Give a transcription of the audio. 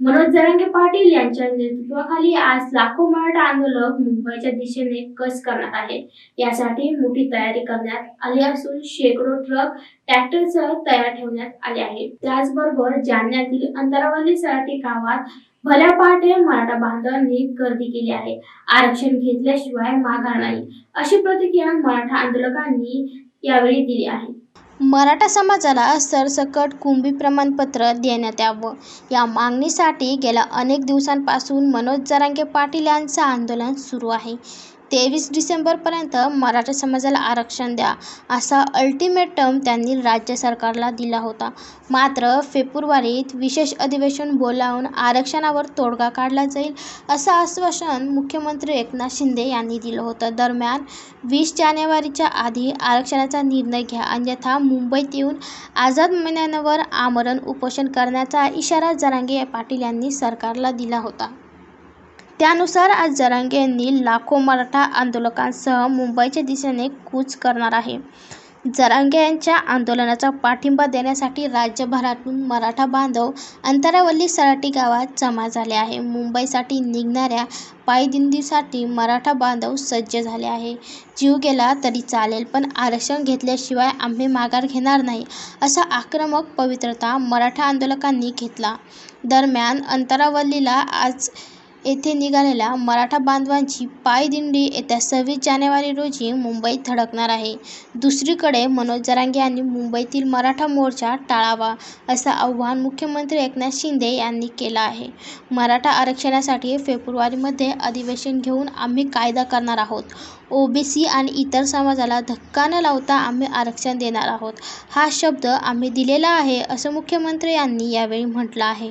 मनोज जरांगे पाटील यांच्या नेतृत्वाखाली आज लाखो मराठा आंदोलक मुंबईच्या दिशेने कस करणार आहे यासाठी मोठी तयारी करण्यात आली असून शेकडो ट्रक ट्रॅक्टरसह तयार ठेवण्यात आले आहे त्याचबरोबर जालन्यातील अंतरावली सराठी गावात भल्या पहाटे मराठा बांधवांनी गर्दी केली आहे. आरक्षण घेतल्याशिवाय माघार नाही अशी प्रतिक्रिया मराठा आंदोलकांनी यावेळी दिली आहे. मराठा समाजाला सरसकट कुणबी प्रमाणपत्र देण्यात यावं. या मागणीसाठी गेल्या अनेक दिवसांपासून मनोज जरांगे पाटील यांचं आंदोलन सुरू आहे. तेवीस डिसेंबरपर्यंत मराठा समाजाला आरक्षण द्या असा अल्टिमेटम त्यांनी राज्य सरकारला दिला होता. मात्र फेब्रुवारीत विशेष अधिवेशन बोलावून आरक्षणावर तोडगा काढला जाईल असं आश्वासन मुख्यमंत्री एकनाथ शिंदे यांनी दिलं होतं. दरम्यान वीस जानेवारीच्या आधी आरक्षणाचा निर्णय घ्या अन्यथा मुंबईत येऊन आझाद मैदानावर आमरण उपोषण करण्याचा इशारा जरांगे पाटील यांनी सरकारला दिला होता. त्यानुसार आज जरांगे यांनी लाखो मराठा आंदोलकांसह मुंबईच्या दिशेने कूच करणार आहे. जरांगे यांच्या आंदोलनाचा पाठिंबा देण्यासाठी राज्यभरातून मराठा बांधव अंतरावल्ली सराटी गावात जमा झाले आहे. मुंबईसाठी निघणाऱ्या पायदिंडीसाठी मराठा बांधव सज्ज झाले आहे. जीव गेला तरी चालेल पण आरक्षण घेतल्याशिवाय आम्ही माघार घेणार नाही असा आक्रमक पवित्रता मराठा आंदोलकांनी घेतला. दरम्यान अंतरावल्लीला आज येथे निघालेल्या मराठा बांधवांची पायदिंडी येत्या सव्वीस जानेवारी रोजी मुंबईत धडकणार आहे. दुसरीकडे मनोज जरांगे यांनी मुंबईतील मराठा मोर्चा टाळावा असं आव्हान मुख्यमंत्री एकनाथ शिंदे यांनी केलं आहे. मराठा आरक्षणासाठी फेब्रुवारीमध्ये अधिवेशन घेऊन आम्ही कायदा करणार आहोत. ओबीसी आणि इतर समाजाला धक्का न लावता आम्ही आरक्षण देणार आहोत. हा शब्द आम्ही दिलेला आहे असं मुख्यमंत्री यांनी यावेळी म्हटलं आहे.